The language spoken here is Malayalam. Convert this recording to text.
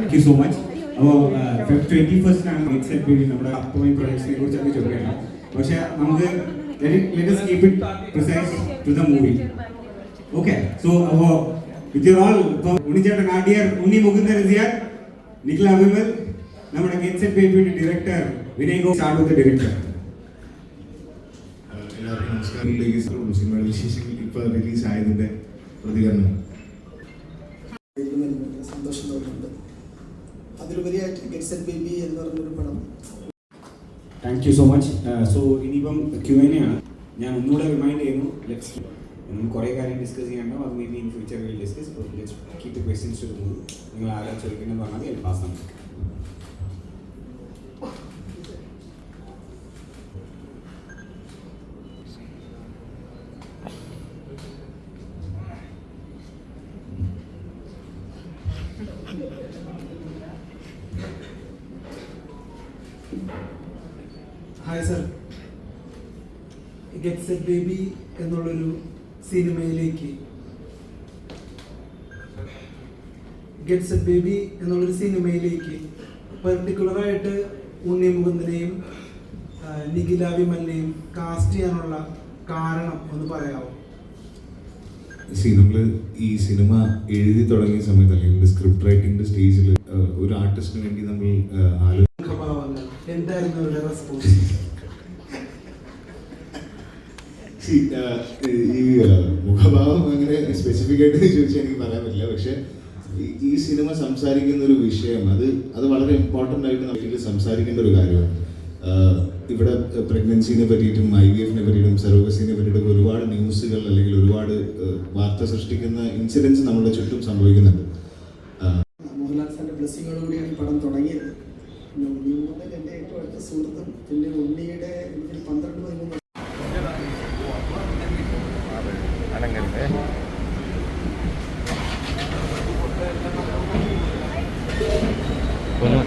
താങ്ക് യു സോ മച്ച് അപ്പോൾ ട്വന്റി ഫസ്റ്റിനാണ് എഫ് ബി നമ്മുടെ അപ്കമിങ് പ്രൊജക്ട്സിനെ കുറിച്ചൊക്കെ ചോദിക്കണം പക്ഷെ നമുക്ക് let's keep it precise to the movie okay so അപ്പോൾ വിത്ത് യുവർ ഓൾ ഇപ്പോൾ ഉണ്ണിച്ചേട്ടൻ ആഡിയർ ഉണ്ണി മുകുന്ദൻ റിസിയാൻ നിഖിൽ അഭിമൽ നമ്മുടെ ഗേറ്റ്സ് എഫ് ബേബിയുടെ director Vinay go with director എല്ലാവർക്കും നമസ്കാരം. സിനിമയുടെ വിശേഷങ്ങൾ ഇപ്പോൾ റിലീസ് ആയതിന്റെ പ്രതികരണം. സന്തോഷം തോന്നുന്നുണ്ട്. അതിലുപരിയായിട്ട് ഗെറ്റ്സ് എൻ ബേബി എന്ന് പറഞ്ഞൊരു പടം thank you so much so ഇനിയിപ്പം ക്യു എൻ ആണ് ഞാൻ ഒന്നുകൂടെ റിമൈൻഡ് ചെയ്യുന്നു ലെറ്റ്സ് നമുക്ക് കുറേ കാര്യം ഡിസ്കസ് ചെയ്യാനുണ്ടോ അത് maybe in future will discuss let's keep the questions to move നിങ്ങൾ ആരാ ചോദിക്കുന്നത് പറഞ്ഞാൽ ഞാൻ പാസ് ആണ് Hi sir get set a baby എന്നുള്ളൊരു സിനിമയിലേക്ക്. ഗെറ്റ്സ് എ ബേബി എന്നുള്ളൊരു സിനിമയിലേക്ക്. പെർട്ടിക്കുലറായിട്ട് ഉണ്ണി മുകുന്ദനെയും നിഖില വിമലിനെയും കാസ്റ്റ് ചെയ്യാനുള്ള കാരണം ഒന്ന് പറയാമോ നമ്മൾ ഈ സിനിമ എഴുതി തുടങ്ങിയ സമയത്ത് അല്ലെങ്കിൽ സ്ക്രിപ്റ്റ് റൈറ്റിംഗിന്റെ സ്റ്റേജിൽ ഒരു ആർട്ടിസ്റ്റിന് വേണ്ടി നമ്മൾ ആലോചിച്ചു എന്തായിരുന്നു അവരുടെ റെസ്പോൺസ് ആ, ഈ മുഖഭാവം അങ്ങനെ സ്പെസിഫിക് ആയിട്ട് ചോദിച്ചാൽ എനിക്ക് പറയാൻ പറ്റില്ല. പക്ഷെ ഈ- സിനിമ സംസാരിക്കുന്ന ഒരു വിഷയം അത് അത് വളരെ ഇമ്പോർട്ടന്റ് ആയിട്ട് നമുക്ക് സംസാരിക്കേണ്ട ഒരു കാര്യമാണ്. ഇവിടെ പ്രഗ്നൻസിനെ പറ്റിയിട്ടും ഐ വി എഫിനെ പറ്റിയിട്ടും സെറോഗസിനെ പറ്റിയിട്ടും ഒരുപാട് ന്യൂസുകൾ അല്ലെങ്കിൽ ഒരുപാട് വാർത്ത സൃഷ്ടിക്കുന്ന ഇൻസിഡൻസ് നമ്മുടെ ചുറ്റും സംഭവിക്കുന്നുണ്ട്. മോഹൻലാൽ സാറിന്റെ ബ്ലെസ്സിങ്ങോടുകൂടിയാണ് ഈ പടം തുടങ്ങിയത്. പിന്നെ ഉണ്ണിമൂന്നൽ എന്റെ ഏറ്റവും അടുത്ത സുഹൃത്തും പിന്നെ ഉണ്ണിയുടെ എനിക്കൊരു പന്ത്രണ്ട് പതിമൂന്ന് ഒന്നും